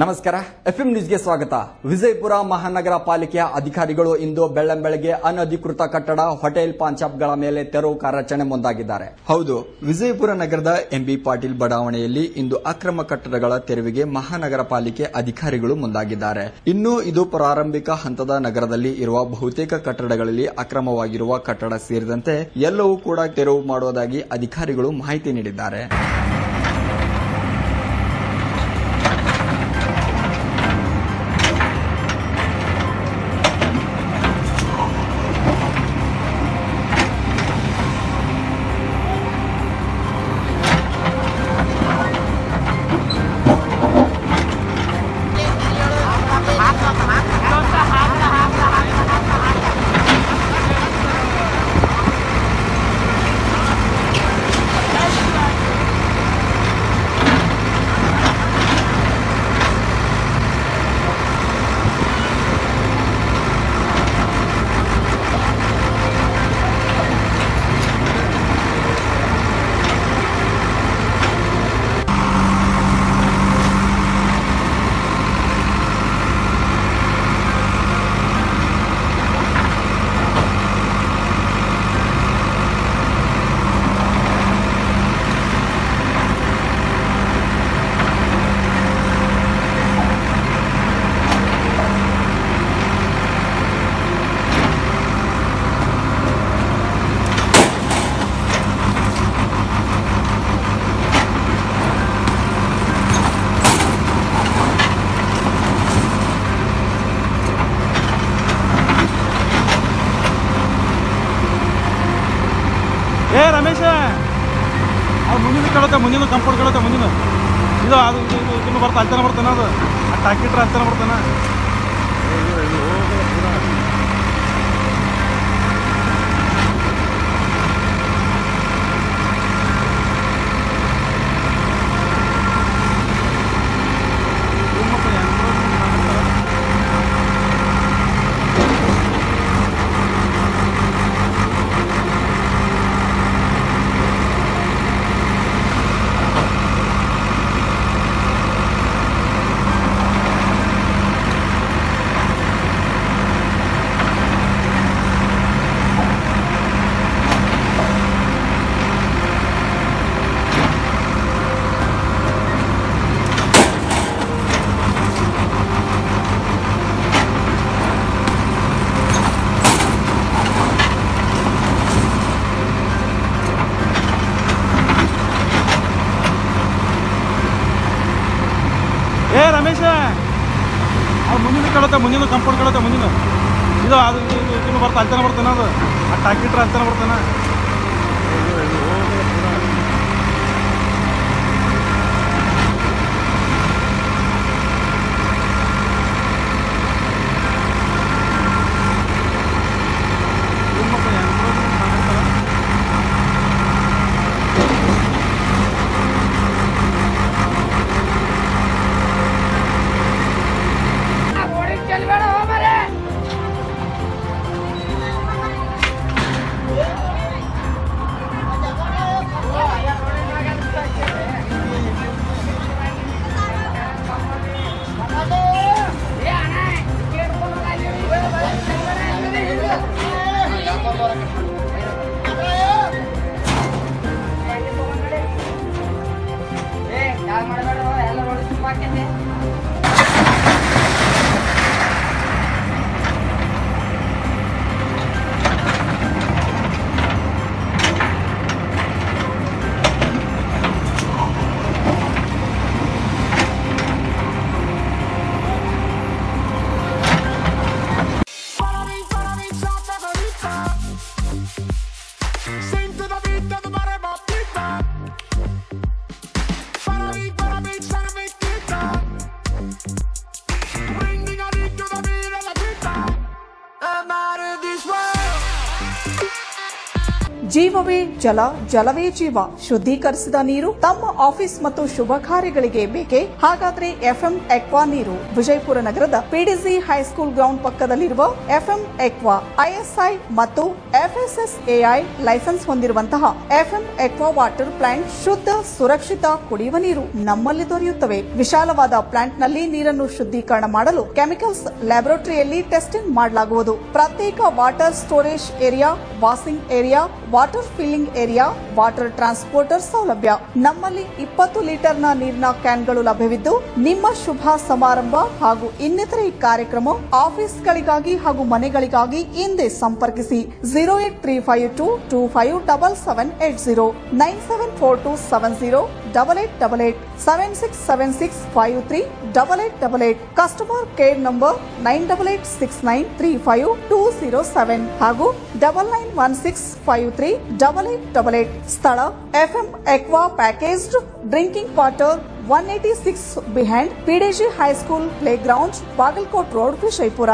ನಮಸ್ಕಾರ ಎಫ್ಎಂ ನ್ಯೂಸ್ಗೆ ಸ್ವಾಗತ. ವಿಜಯಪುರ ಮಹಾನಗರ ಪಾಲಿಕೆಯ ಅಧಿಕಾರಿಗಳು ಇಂದು ಬೆಳ್ಳಂಬೆಳಗ್ಗೆ ಅನಧಿಕೃತ ಕಟ್ಟಡ, ಹೋಟೆಲ್ ಪಾಂಚಾಪ್ಗಳ ಮೇಲೆ ತೆರವು ಕಾರ್ಯಾಚರಣೆ ಮುಂದಾಗಿದ್ದಾರೆ. ಹೌದು, ವಿಜಯಪುರ ನಗರದ ಎಂಬಿ ಪಾಟೀಲ್ ಬಡಾವಣೆಯಲ್ಲಿ ಇಂದು ಅಕ್ರಮ ಕಟ್ಟಡಗಳ ತೆರವಿಗೆ ಮಹಾನಗರ ಪಾಲಿಕೆ ಅಧಿಕಾರಿಗಳು ಮುಂದಾಗಿದ್ದಾರೆ. ಇನ್ನು ಇದು ಪ್ರಾರಂಭಿಕ ಹಂತದ ನಗರದಲ್ಲಿ ಇರುವ ಬಹುತೇಕ ಕಟ್ಟಡಗಳಲ್ಲಿ ಅಕ್ರಮವಾಗಿರುವ ಕಟ್ಟಡ ಸೇರಿದಂತೆ ಎಲ್ಲವೂ ಕೂಡ ತೆರವು ಮಾಡುವುದಾಗಿ ಅಧಿಕಾರಿಗಳು ಮಾಹಿತಿ ನೀಡಿದ್ದಾರೆ. ಕೇಳುತ್ತೆ ಮುಂದಿನ ಕಂಪೌಂಡ್ ಕೇಳುತ್ತೆ ಮುಂದಿನ. ಇದು ಅದು ಇದು ಬರ್ತಾ, ಅಲ್ತಾನೆ ಬರ್ತಾನೆ ಅದು. ಆ ಟಾಕಿಟ್ರ ಅಲ್ತಾನೆ ಬರ್ತಾನೆ. ಮುಂದಿನ ಕಂಪೌಂಡ್ ಕೇಳುತ್ತೆ ಮುಂದಿನ. ಇದು ಅದು ಬರ್ತಾ ಅಲ್ತಾನೆ ಬರ್ತಾನೆ ಅದು? ಆ ಟಾಕಿಟ್ರ ಅಲ್ತಾನೆ ಬರ್ತಾನೆ? ಜೀವವೇ ಜಲ, ಜಲವೇ ಜೀವ. ಶುದ್ಧೀಕರಿಸಿದ ನೀರು ತಮ್ಮ ಆಫೀಸ್ ಮತ್ತು ಶುಭ ಕಾರ್ಯಗಳಿಗೆ ಬೇಕೆ? ಹಾಗಾದ್ರೆ ಎಫ್ಎಂ ಎಕ್ವಾ ನೀರು. ವಿಜಯಪುರ ನಗರದ ಪಿಡಿಸಿ ಹೈಸ್ಕೂಲ್ ಗ್ರೌಂಡ್ ಪಕ್ಕದಲ್ಲಿರುವ ಎಫ್ಎಂ ಎಕ್ವಾ, ಐಎಸ್ಐ ಮತ್ತು ಎಫ್ಎಸ್ಎಸ್ಎಐ ಲೈಸೆನ್ಸ್ ಹೊಂದಿರುವಂತಹ ಎಫ್ಎಂ ಎಕ್ವಾ ವಾಟರ್ ಪ್ಲಾಂಟ್ ಶುದ್ಧ, ಸುರಕ್ಷಿತ ಕುಡಿಯುವ ನೀರು ನಮ್ಮಲ್ಲಿ ದೊರೆಯುತ್ತವೆ. ವಿಶಾಲವಾದ ಪ್ಲಾಂಟ್ನಲ್ಲಿ ನೀರನ್ನು ಶುದ್ಧೀಕರಣ ಮಾಡಲು ಕೆಮಿಕಲ್ಸ್ ಲ್ಯಾಬೊರೇಟರಿಯಲ್ಲಿ ಟೆಸ್ಟಿಂಗ್ ಮಾಡಲಾಗುವುದು. ಪ್ರತ್ಯೇಕ water storage area, washing area water filling area, water transporter ಸೌಲಭ್ಯ. ನಮ್ಮಲ್ಲಿ ಇಪ್ಪತ್ತು ಲೀಟರ್ನ ನೀರಿನ ಕ್ಯಾನ್ಗಳು ಲಭ್ಯವಿದ್ದು, ನಿಮ್ಮ ಶುಭ ಸಮಾರಂಭ ಹಾಗೂ ಇನ್ನಿತರೆ ಕಾರ್ಯಕ್ರಮ ಆಫೀಸ್ಗಳಿಗಾಗಿ ಹಾಗೂ ಮನೆಗಳಿಗಾಗಿ ಇಂದೇ ಸಂಪರ್ಕಿಸಿ. Zero eight three five two two five double seven eight zero, nine seven four two seven zero, double eight double eight seven six seven six five three double eight double eight. Customer care number nine double eight six nine three five two zero seven ಹಾಗೂ double nine one six five three double eight double eight ಸ್ಥಳ FM aqua packaged drinking water one eighty six behind PDG high school play ground Bagalkot road Vijayapura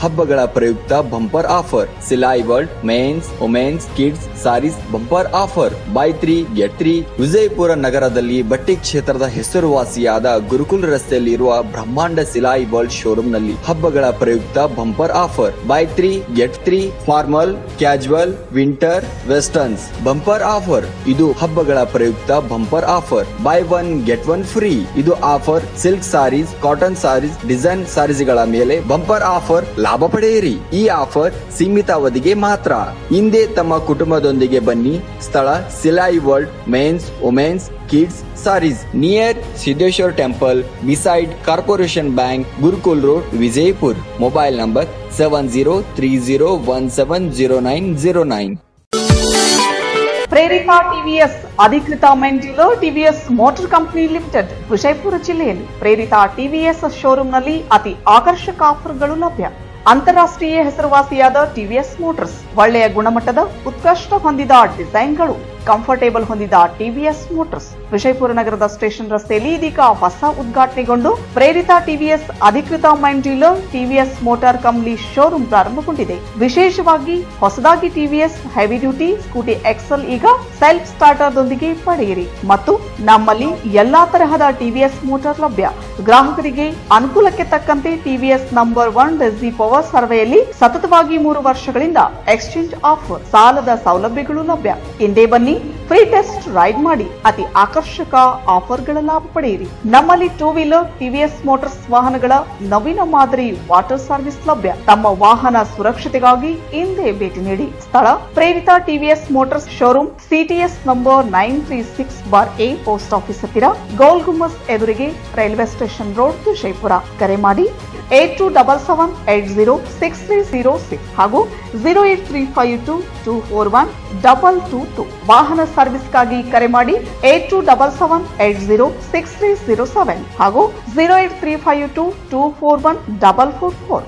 ಹಬ್ಬಗಳ ಪ್ರಯುಕ್ತ bumper offer. Silai world men's women's kids saris bumper offer. Buy three get three Vijayapura ನಗರದಲ್ಲಿ ಬಟ್ಟೆ ಕ್ಷೇತ್ರದ ಹೆಸರುವಾಸಿಯಾದ ಗುರುಕುಲ್ ರಸ್ತೆಯಲ್ಲಿ ಇರುವ ಬ್ರಹ್ಮಾಂಡ Silai world ಶೋರೂಮ್ನಲ್ಲಿ ಹಬ್ಬಗಳ ಪ್ರಯುಕ್ತ bumper offer. Buy three get three formal casual winter westerns bumper offer. ಇದು ಹಬ್ಬಗಳ ಪ್ರಯುಕ್ತ bumper offer. Buy one get one free ಇದು offer. Silk saris cotton saris design ಸಾರೀಸ್ಗಳ ಮೇಲೆ ಬಂಪರ್ ಆಫರ್ ಲಾಭ ಪಡೆಯಿರಿ. ಈ ಆಫರ್ ಸೀಮಿತ ಅವಧಿಗೆ ಮಾತ್ರ. ಹಿಂದೆ ತಮ್ಮ ಕುಟುಂಬದೊಂದಿಗೆ ಬನ್ನಿ. ಸ್ಥಳ Silai world, men's, women's, kids, saris. Near Siddheshwar temple beside corporation bank, Gurukul road, Vijayapur. Mobile number seven zero three zero one seven zero nine zero nine Prerika TVS ಅಧಿಕೃತ main dealer TVS motor company limited, Vijayapura ಜಿಲ್ಲೆಯಲ್ಲಿ ಪ್ರೇರಿತಾ ಟಿವಿಎಸ್ ಶೋರೂಮ್ನಲ್ಲಿ ಅತಿ ಆಕರ್ಷಕ ಆಫರ್ಗಳು ಲಭ್ಯ. ಅಂತಾರಾಷ್ಟ್ರೀಯ ಹೆಸರುವಾಸಿಯಾದ TVS motors ಒಳ್ಳೆಯ ಗುಣಮಟ್ಟದ ಉತ್ಕೃಷ್ಟ ಹೊಂದಿದ ಡಿಸೈನ್ಗಳು, ಕಂಫರ್ಟೇಬಲ್ ಹೊಂದಿದ ಟಿವಿಎಸ್ ಮೋಟರ್ಸ್. ವಿಜಯಪುರ ನಗರದ ಸ್ಟೇಷನ್ ರಸ್ತೆಯಲ್ಲಿ ಇದೀಗ ಹೊಸ ಉದ್ಘಾಟನೆಗೊಂಡು ಪ್ರೇರಿತ ಟಿವಿಎಸ್ ಅಧಿಕೃತ main dealer TVS motor company showroom ಪ್ರಾರಂಭಗೊಂಡಿದೆ. ವಿಶೇಷವಾಗಿ ಹೊಸದಾಗಿ TVS heavy duty Scooty XL ಈಗ ಸೆಲ್ಫ್ ಸ್ಟಾರ್ಟರ್ ದೊಂದಿಗೆ ಪಡೆಯಿರಿ. ಮತ್ತು ನಮ್ಮಲ್ಲಿ ಎಲ್ಲಾ ತರಹದ ಟಿವಿಎಸ್ ಮೋಟಾರ್ ಲಭ್ಯ. ಗ್ರಾಹಕರಿಗೆ ಅನುಕೂಲಕ್ಕೆ ತಕ್ಕಂತೆ ಟಿವಿಎಸ್ ನಂಬರ್ ಒನ್ ಡೆಸಿ ಪವರ್ ಸರ್ವೆಯಲ್ಲಿ ಸತತವಾಗಿ ಮೂರು ವರ್ಷಗಳಿಂದ ಎಕ್ಸ್ಚೇಂಜ್ ಆಫರ್, ಸಾಲದ ಸೌಲಭ್ಯಗಳು ಲಭ್ಯ. ಹಿಂದೆ ಬನ್ನಿ ಫ್ರೀ ಟೆಸ್ಟ್ ರೈಡ್ ಮಾಡಿ. ಅತಿ ಆಕರ್ಷಕ ಆಫರ್ಗಳ ಲಾಭ ಪಡೆಯಿರಿ. ನಮ್ಮಲ್ಲಿ ಟೂ ವೀಲರ್ ಟಿವಿಎಸ್ ಮೋಟಾರ್ಸ್ ವಾಹನಗಳ ನವೀನ ಮಾದರಿ ವಾಟರ್ ಸರ್ವಿಸ್ ಲಭ್ಯ. ತಮ್ಮ ವಾಹನ ಸುರಕ್ಷತೆಗಾಗಿ ಇಂದೇ ಭೇಟಿ ನೀಡಿ. ಸ್ಥಳ, Prerita TVS motors showroom CTS number nine three six bar A post office ಹತ್ತಿರ. ಗೋಲ್ ಗುಮ್ಮಸ್ ಎದುರಿಗೆ ರೈಲ್ವೆ ಸ್ಟೇಷನ್ ರೋಡ್ ವಿಜಯಪುರ. ಕರೆ ಮಾಡಿ eight two double seven, eight zero six three zero six ಹಾಗೂ zero eight three five two two four one double two two. ವಾಹನ ಸರ್ವಿಸ್ಗಾಗಿ ಕರೆ ಮಾಡಿ eight two double seven, eight zero six three zero seven ಹಾಗೂ zero eight three five two two four one double four four.